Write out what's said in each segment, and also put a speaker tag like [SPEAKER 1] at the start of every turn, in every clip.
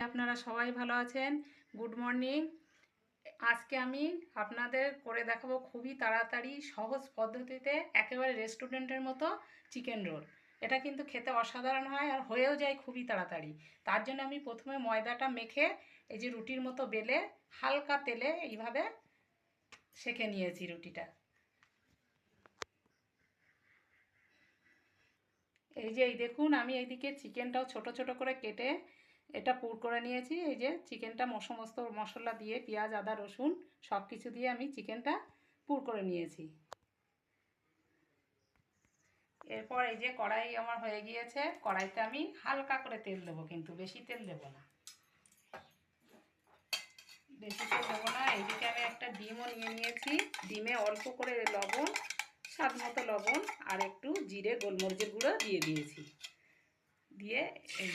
[SPEAKER 1] আপনারা সবাই ভালো আছেন? গুড মর্নিং আজকে আমি আপনাদের করে দেখাবো খুবই তাড়াতাড়ি, সহজ পদ্ধতিতে একেবারে রেস্টুরেন্টের মতো চিকেন রোল। এটা কিন্তু খেতে অসাধারণ হয় আর হয়েও যায় খুবই তাড়াতাড়ি। তার জন্য আমি প্রথমে ময়দাটা মেখে এই যে রুটির মতো বেলে হালকা তেলে এইভাবে সেঁকে নিয়েছি রুটিটা। এই যে এই দেখুন, আমি এইদিকে চিকেনটাও ছোট ছোট করে কেটে এটা পুর করে নিয়েছি। এই যে চিকেনটা সমস্ত মশলা দিয়ে পেঁয়াজ, আদা, রসুন সব কিছু দিয়ে আমি চিকেনটা পুর করে নিয়েছি। এরপর এই যে কড়াই আমার হয়ে গিয়েছে, কড়াইতে আমি হালকা করে তেল দেবো কিন্তু, বেশি তেল দেবো না। বেশি তো দেবো না এইদিকে আমি একটা ডিমও নিয়ে নিয়েছি। ডিমে অল্প করে লবণ, স্বাদ মতো লবণ আর একটু জিরে, গোলমরিচের গুঁড়ো দিয়ে দিয়েছি। দিয়ে এই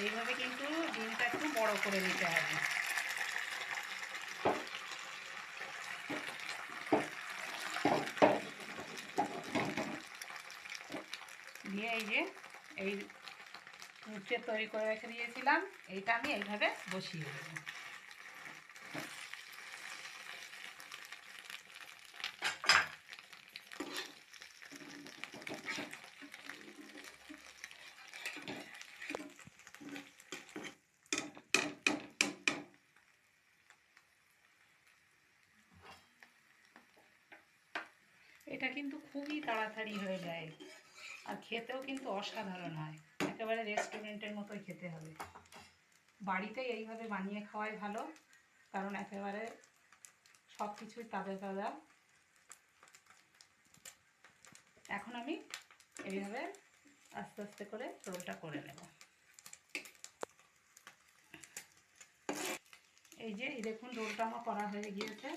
[SPEAKER 1] এইভাবে কিন্তু ডিমটা একটু বড় করে নিতে হবে। দিয়ে এই যে, এই মুচে তৈরি করে রেখে দিয়েছিলাম। এইটা আমি এইভাবে বসিয়ে দেবো। এটা কিন্তু খুবই তাড়াতাড়ি হয়ে যায়। আর খেতেও কিন্তু অসাধারণ হয়। একেবারে রেস্টুরেন্টের মতোই খেতে হবে। বাড়িতেই এইভাবে বানিয়ে খাওয়াই ভালো, কারণ একেবারে সব কিছুই তাজা তাজা। এখন আমি এইভাবে আস্তে আস্তে করে রোলটা করে নেব। এই যে দেখুন, রোলটা আমার করা হয়ে গিয়েছে।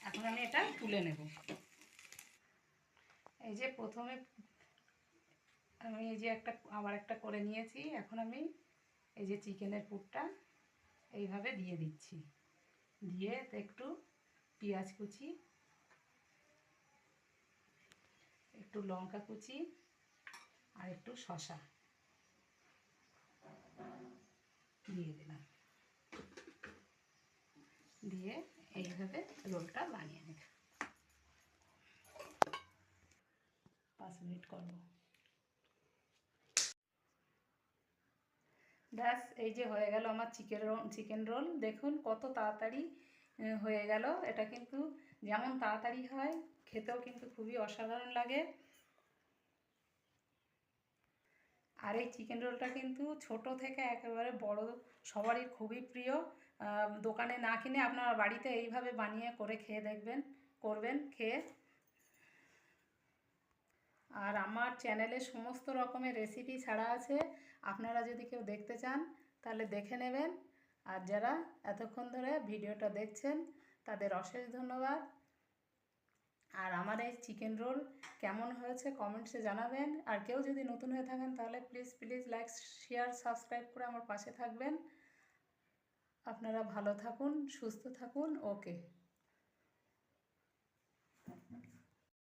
[SPEAKER 1] এখন আমি এটা তুলে নেব। এই যে, প্রথমে আমি এই যে একটা, আবার একটা করে নিয়েছি। এখন আমি এই যে চিকেনের পুরটা এইভাবে দিয়ে দিচ্ছি। দিয়ে একটু পেঁয়াজ কুচি, একটু লঙ্কা কুচি আর একটু শশা দিয়ে দিলাম। দিয়ে এইভাবে রোলটা বানিয়ে নেব। পাঁচ মিনিট করব। ব্যাস, এই যে হয়ে গেল আমার চিকেন রোল চিকেন রোল দেখুন কত তাড়াতাড়ি হয়ে গেল। এটা কিন্তু যেমন তাড়াতাড়ি হয়, খেতেও কিন্তু খুবই অসাধারণ লাগে। আর এই চিকেন রোলটা কিন্তু ছোট থেকে একেবারে বড়, সবারই খুবই প্রিয়। দোকানে না কিনে আপনারা বাড়িতে এইভাবে বানিয়ে করে খেয়ে দেখবেন, করবেন, খেয়ে। আর আমার চ্যানেলে সমস্ত রকমের রেসিপি ছাড়া আছে। আপনারা যদি কেউ দেখতে চান, তাহলে দেখে নেবেন। আর যারা এতক্ষণ ধরে ভিডিওটা দেখছেন, তাদের অশেষ ধন্যবাদ। আর আমার এই চিকেন রোল কেমন হয়েছে কমেন্টসে জানাবেন। আর কেউ যদি নতুন হয়ে থাকেন, তাহলে please please like share subscribe করে আমার পাশে থাকবেন। আপনারা ভালো থাকুন, সুস্থ থাকুন। ওকে